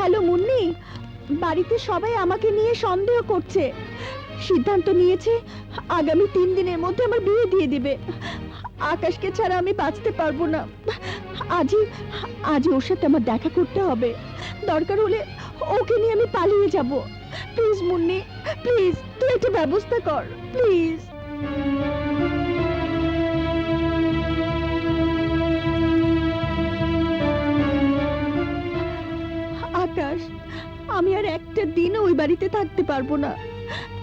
Hello Munni, বাড়িতে সবাই আমাকে নিয়ে সন্দেহ করছে। সিদ্ধান্ত নিয়েছে, আগামী তিন দিনের মধ্যে আমার বিয়ে দিয়ে দিবে। আকাশকে ছাড়া আমি বাঁচতে পারব না। আজই আজই ওর সাথে আমার দেখা করতে হবে। দরকার হলে ওকে নিয়ে আমি পালিয়ে যাব। প্লিজ মুন্নি, প্লিজ, তুই একটা ব্যবস্থা কর, প্লিজ। আমি আর একটা দিনও ওই বাড়িতে থাকতে পারব না।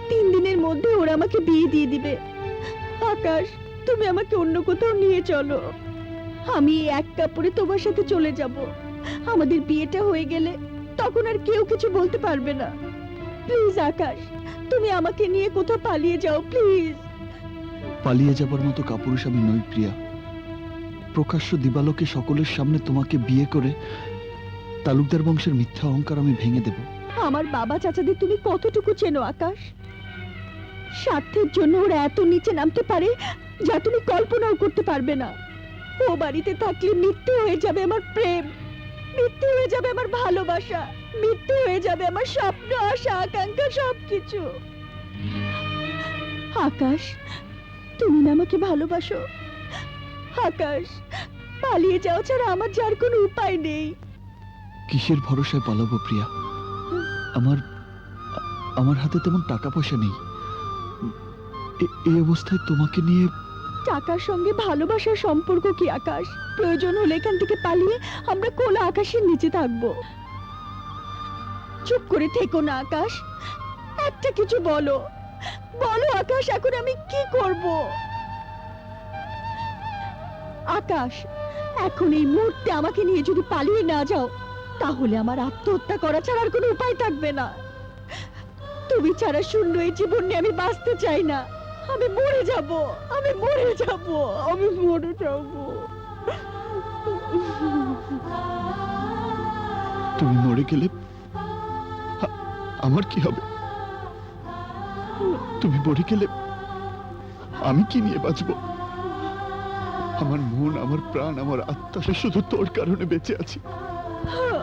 তিন দিনের মধ্যে ওরা আমাকে বিয়ে দিয়ে দিবে। আকাশ, তুমি আমাকে অন্য কোথাও নিয়ে চলো। আমি এক কাপড়ে তোমার সাথে চলে যাব। আমাদের বিয়েটা হয়ে গেলে তখন আর কেউ কিছু বলতে পারবে না। প্লিজ, আকাশ, তুমি আমাকে নিয়ে কোথাও পালিয়ে যাও, প্লিজ। পালিয়ে যাবার মতো কাপুরুষ আমি নই, প্রিয়া। প্রকাশ্য দিবালোকে সকলের সামনে তোমাকে বিয়ে করে তালুকদার বংশের মিথ্যা অহংকার আমি ভেঙে দেব। আমার বাবা চাচাদের তুমি কতটুকু চেনো, আকাশ? স্বার্থের জন্য ওরা এত নিচে নামতে পারে যা তুমি কল্পনাও করতে পারবে না। ও বাড়িতে থাকলে মিথ্যে হয়ে যাবে আমার প্রেম মিথ্যে হয়ে যাবে আমার ভালোবাসা মিথ্যে হয়ে যাবে আমার স্বপ্ন, আশা, আকাঙ্ক্ষা, সবকিছু। আকাশ, তুমি না আমাকে ভালোবাসো। আকাশ, পালিয়ে যাও ছাড়া আমার যার কোনো উপায় নেই। কিসের ভরসায় পালাবো প্রিয়া? আমার আমার হাতে তেমন টাকা পয়সা নেই এই অবস্থায় তোমাকে নিয়ে টাকার সঙ্গে ভালোবাসার সম্পর্ক কি, আকাশ? প্রয়োজন হলে এখান থেকে পালিয়ে আমরা কোলা আকাশের নিচে থাকব। চুপ করে থেকো না, আকাশ। একটা কিছু বলো। বলো, আকাশ, এখন আমি কি করব? আকাশ, এখন এই মুহূর্তে আমাকে নিয়ে যদি পালিয়ে না যাও তাহলে আমার আত্মহত্যা করা ছাড়া আর কোনো উপায় থাকবে না। তুমি ছাড়া শূন্য এই জীবন নিয়ে আমি বাঁচতে চাই না। আমি মরে যাব, আমি মরে যাব, আমি মরে যাব। তুমি মরে গেলে আমার কি হবে? তুমি মরে গেলে আমি কি নিয়ে বাঁচবো? আমার মন, আমার প্রাণ, আমার আত্মা শুধু তোর কারণে বেঁচে আছি। চলো।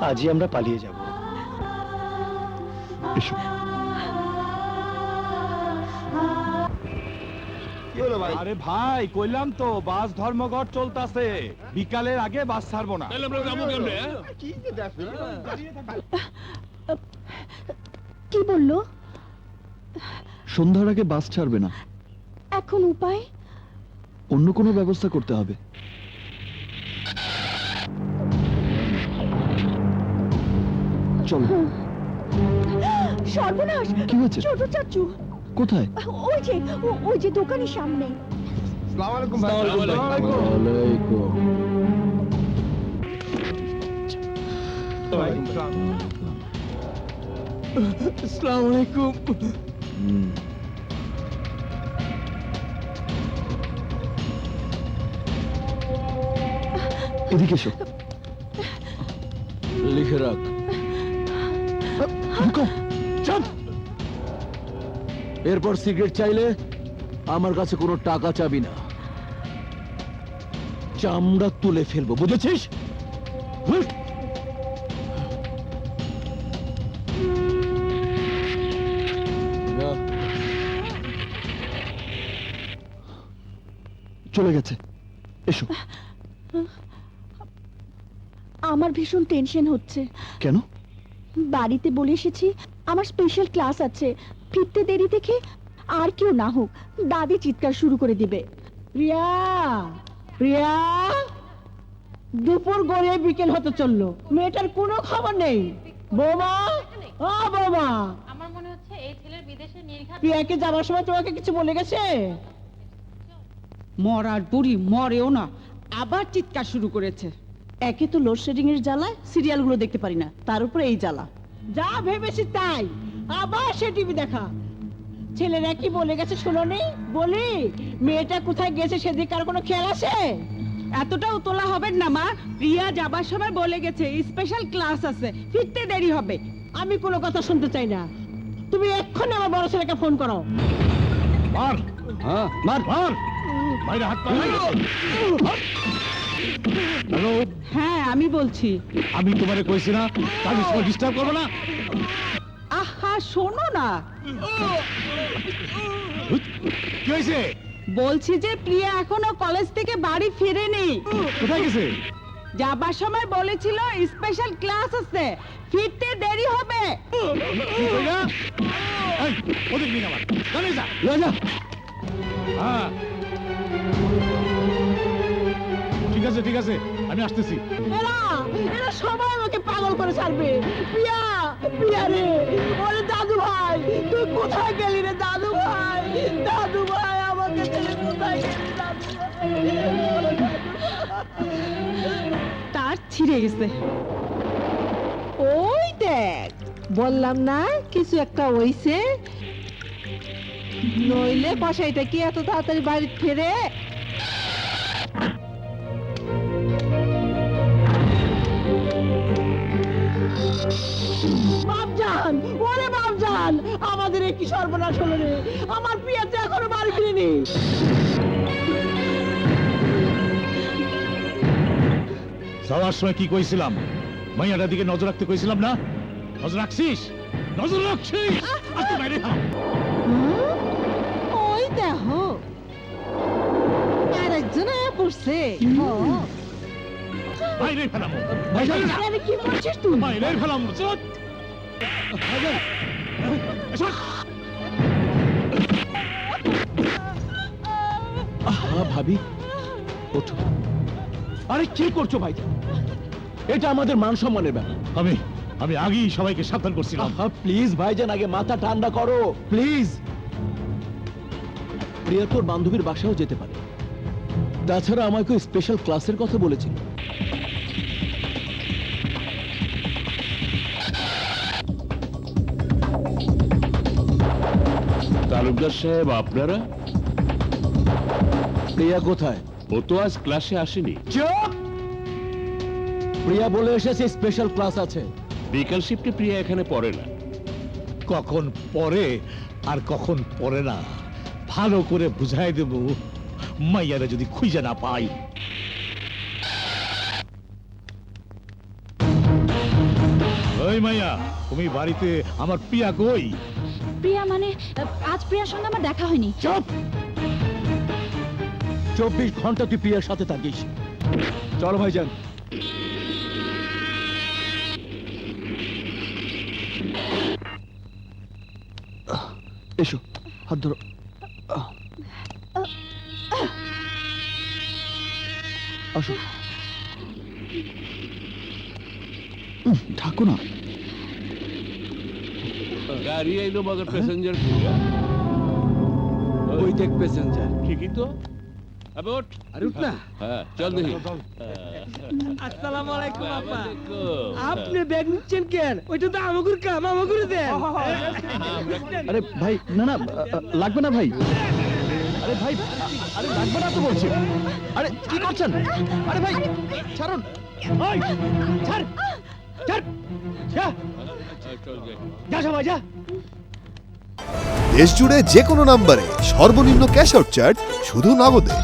আজই আমরা পালিয়ে যাব। এসো। আরে ভাই কইলাম তো বাস ধর্মঘট চলতাছে। বিকালের আগে বাস ছাড়বো না। কি বলল? সন্ধ্যার আগে বাস ছাড়বে না। এখন উপায়? অন্য কোনো ব্যবস্থা করতে হবে। চলো। সর্বনাশ! কি হয়েছে? ছোট চাচু! কোথায়? ওই যে ওই যে দোকানের সামনে। আসসালামু আলাইকুম এদিকে এসো। লিখে রাখ। চাপ এরপর সিগারেট চাইলে আমার কাছে কোনো টাকা চাবি না। চামড়া তুলে ফেলব বুঝেছিস? চলে গেছে। এসো। আমার ভীষণ টেনশন হচ্ছে। কেন? বাড়িতে বলে এসেছি আমার স্পেশাল ক্লাস আছে। ফিরতে দেরি দেখে আর কেউ না হোক দাদি চিৎকার শুরু করে দিবে। প্রিয়া প্রিয়া দুপুর গড়িয়ে বিকেল হতে চলল। মেয়েটার কোনো খবর নেই। বৌমা ও বৌমা। আমার মনে হচ্ছে এই ছেলের বিদেশে নির্ঘাত প্রিয়াকে যাওয়ার সময় তোমাকে কিছু বলে গেছে? মরার বুড়ি মরেও না আবার চিৎকার শুরু করেছে। একে তো লোডশেডিং এর জ্বালায় সিরিয়ালগুলো দেখতে পারি না তার উপরে এই জ্বালা। যা ভেবেছি তাই। আবার সে টিভি দেখা। ছেলেরা কি বলে গেছে শুনো নি? বলি মেয়েটা কোথায় গেছে সেদিকে আর কোনো খেয়াল আছে? এতটাও তোলা হবে না মা। প্রিয়া যাবার সময় বলে গেছে স্পেশাল ক্লাস আছে ফিরতে দেরি হবে। আমি কোনো কথা শুনতে চাই না। তুমি এক্ষুনি আমার বড় ছেলেকে ফোন করো। মার। হ্যাঁ মার। মার। বাইরে হাত পা হ্যাঁ আমি বলছি। আমি তোমারে কইছি না কাজের সময় ডিস্টার্ব করব না। শোনো না। কি হয়েছে? বলছি যে প্রিয়া এখনও কলেজ থেকে বাড়ি ফিরেনি। কোথায় গেছে? যাবার সময় বলেছিল স্পেশাল ক্লাস আছে। ফিরতে দেরি হবে। ওদের নিয়ে আমার জানিস যা। হ্যাঁ। ঠিক আছে ঠিক আছে, আমি আসতেছি। এরা এরা সবাই আমাকে পাগল করে ছাড়বে। প্রিয়া প্রিয়া রে, ওরে দাদু ভাই, তুই কোথায় গেলি রে দাদু ভাই? দাদু ভাই, আমাকে ছেড়ে কোথায় গেলি দাদু তার ছিঁড়ে গেছে। ওই দেখ, বললাম না, কিছু একটা হইছে। নইলে কষাইটা কি এত তাড়াতাড়ি বাড়ি ফেরে বাপজান ওরে বাপজান আমাদের কি সর্বনাশ হলো রে? আমার প্রিয়া তো এখনও বাড়ি ফিরেনি। যাওয়ার সময় কি কইছিলাম? মাইয়াটার দিকে নজর রাখতে কইছিলাম না? নজর রাখছিস? নজর রাখছিস! আজকে বাইরে হা ওই দেখ। আরেকজন আয়া পড়ছে। বাইরে ফেলাম আরে কি বলছিস তুই? বাইরে ফেলাম চল ভাবি ওঠো। আরে কি করছ ভাই? এটা আমাদের মান সম্মানের ব্যাপার। আমি আমি আগেই সবাইকে সাবধান করছিলাম। প্লিজ ভাইজান আগে মাথা ঠান্ডা করো। প্লিজ প্রিয়া তোর বান্ধবীর বাসাও যেতে পারে। তাছাড়া আমাকে স্পেশাল ক্লাসের কথা বলেছিল। তালুকদার সাহেব আপনারা? প্রিয়া কোথায়? ও তো আজ ক্লাসে আসেনি। চুপ! প্রিয়া বলে এসেছে স্পেশাল ক্লাস আছে। বিকাল শিফটে প্রিয়া এখানে পড়ে না। কখন পরে আর কখন পরে না ভালো করে বুঝাই দেব। মাইয়ারা যদি খুঁজে না পাই। ওই মাইয়া তুমি বাড়িতে আমার প্রিয়া কই? প্রিয়া মানে আজ প্রিয়ার সঙ্গে আমার দেখা হয়নি। চুপ! চব্বিশ ঘণ্টা তুই প্রিয়ার সাথে থাকিস। চলো ভাইজান। এসো, হাত ধরো। আসো। ঢাকো না। গাড়ি আইলো মগর প্যাসেঞ্জার ওই দেখ প্যাসেঞ্জার ঠিকই তো। আবে ওঠ। আরে উঠ না। হ্যাঁ চল দেখি। আসসালামু আলাইকুম আপা। আপনি ব্যাগ নিচ্ছেন কেন? ওইটা তো আমাগুর কাম আমাগুর দেন। আরে ভাই না না লাগবে না ভাই। আরে ভাই আরে লাগবে না তো বলছি। আরে কি করছেন? আরে ভাই ছাড়ুন। ওই, ছাড়, যা। দেশ জুড়ে যে। কোনো নম্বরে সর্বনিম্ন ক্যাশ আউট চার্জ শুধু নগদে।